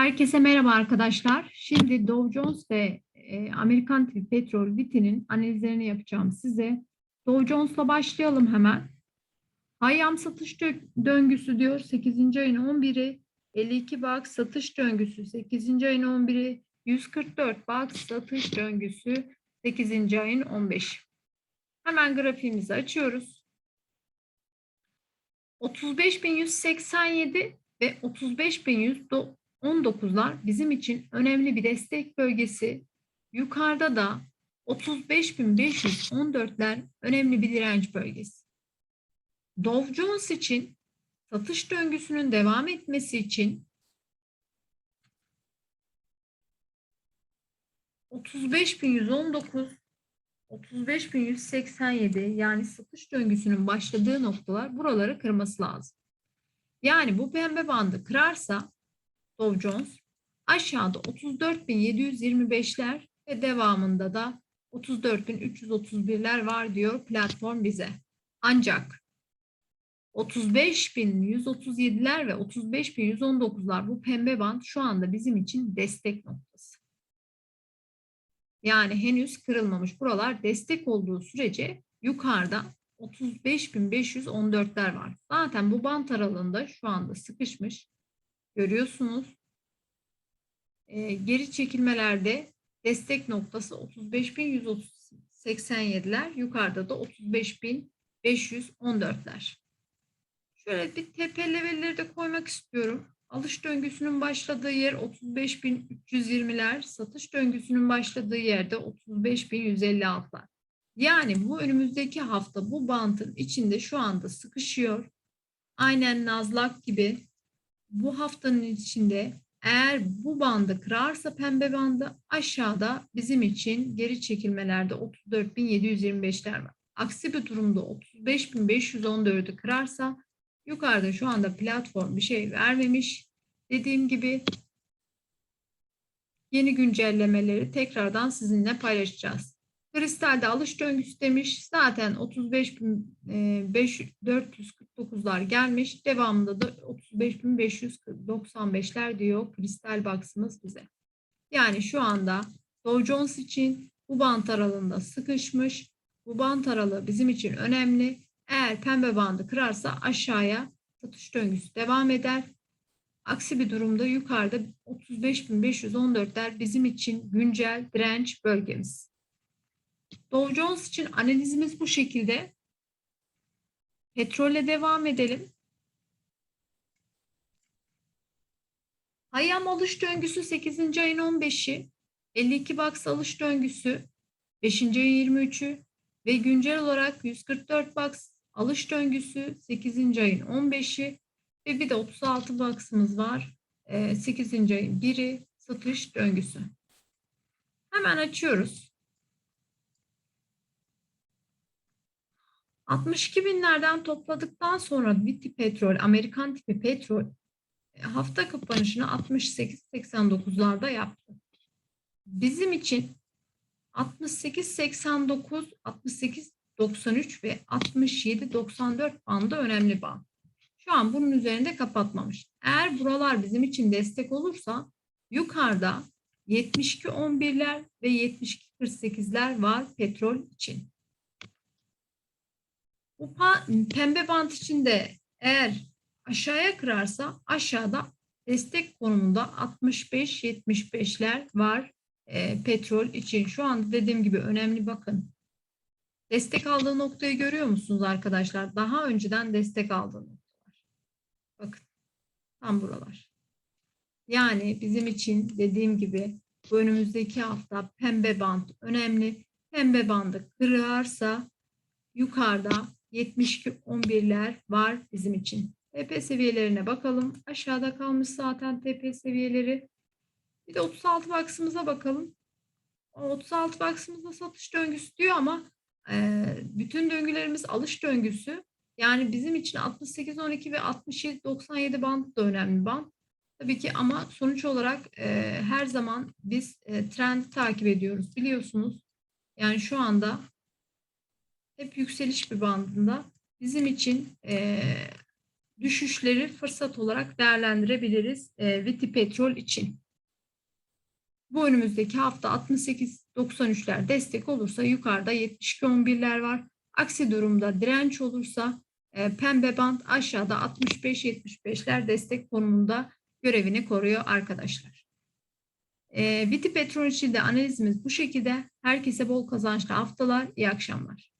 Herkese merhaba arkadaşlar. Şimdi Dow Jones ve e, Amerikan tipi petrol VIT'inin analizlerini yapacağım size. Dow Jones'la başlayalım hemen. Hayyam satış dö- döngüsü diyor 8. ayın 11'i. 52 box satış döngüsü 8. ayın 11'i. 144 box satış döngüsü 8. ayın 15'i. Hemen grafiğimizi açıyoruz. 35.187 ve 35.119'lar bizim için önemli bir destek bölgesi. Yukarıda da 35.514'ler önemli bir direnç bölgesi. Dow Jones için satış döngüsünün devam etmesi için 35.119 35.187 yani satış döngüsünün başladığı noktalar buraları kırması lazım. Yani bu pembe bandı kırarsa Dow Jones aşağıda 34.725'ler ve devamında da 34.331'ler var diyor platform bize. Ancak 35.137'ler ve 35.119'lar bu pembe band şu anda bizim için destek noktası. Yani henüz kırılmamış. Buralar destek olduğu sürece yukarıda 35.514'ler var. Zaten bu bant aralığında şu anda sıkışmış. Görüyorsunuz. Ee, geri çekilmelerde destek noktası 35.187'ler. Yukarıda da 35.514'ler. Şöyle bir tepe levelleri de koymak istiyorum. Alış döngüsünün başladığı yer 35.320'ler, satış döngüsünün başladığı yerde 35.156'lar. Yani bu önümüzdeki hafta bu bantın içinde şu anda sıkışıyor. Aynen Nazlak gibi bu haftanın içinde eğer bu bandı kırarsa pembe bandı aşağıda bizim için geri çekilmelerde 34.725'ler var. Aksi bir durumda 35.514'ü kırarsa yukarıda şu anda platform bir şey vermemiş. Dediğim gibi yeni güncellemeleri tekrardan sizinle paylaşacağız. Kristalde alış döngüsü demiş. Zaten 35.449'lar gelmiş. Devamında da 35.595'ler diyor kristal box'ımız bize. Yani şu anda Dow Jones için bu bant aralığında sıkışmış. Bu bant aralığı bizim için önemli. Eğer pembe bandı kırarsa aşağıya satış döngüsü devam eder. Aksi bir durumda yukarıda 35.514'ler bizim için güncel direnç bölgemiz. Dow Jones için analizimiz bu şekilde. Petrolle devam edelim. Hayyam alış döngüsü 8. ayın 15'i, 52 box alış döngüsü 5. ayın 23'ü ve güncel olarak 144 box alış döngüsü 8. ayın 15'i ve bir de 36 box'ımız var. 8. ayın 1'i satış döngüsü. Hemen açıyoruz. 62 binlerden topladıktan sonra bitti petrol, Amerikan tipi petrol hafta kapanışını 68-89'larda yaptı. Bizim için 68-89, 68-93 ve 67-94 bandı önemli band. Şu an bunun üzerinde kapatmamış. Eğer buralar bizim için destek olursa yukarıda 72-11'ler ve 72-48'ler var petrol için. Bu pembe bant içinde eğer aşağıya kırarsa aşağıda destek konumunda 65-75'ler var e, petrol için. Şu anda dediğim gibi önemli bakın. Destek aldığı noktayı görüyor musunuz arkadaşlar? Daha önceden destek aldığı noktalar. Bakın tam buralar. Yani bizim için dediğim gibi bu önümüzdeki hafta pembe band önemli. Pembe bandı kırarsa yukarıda 72 11'ler var bizim için. TP seviyelerine bakalım. Aşağıda kalmış zaten TP seviyeleri. Bir de 36 box'ımıza bakalım. O 36 box'ımızda satış döngüsü diyor ama e, bütün döngülerimiz alış döngüsü. Yani bizim için 68 12 ve 67 97 band da önemli band. Tabii ki ama sonuç olarak e, her zaman biz e, trend takip ediyoruz biliyorsunuz. Yani şu anda hep yükseliş bir bandında. Bizim için e, düşüşleri fırsat olarak değerlendirebiliriz e, Viti Petrol için. Bu önümüzdeki hafta 68-93'ler destek olursa yukarıda 72-11'ler var. Aksi durumda direnç olursa e, pembe band aşağıda 65-75'ler destek konumunda görevini koruyor arkadaşlar. E, Viti Petrol için de analizimiz bu şekilde. Herkese bol kazançlı haftalar, iyi akşamlar.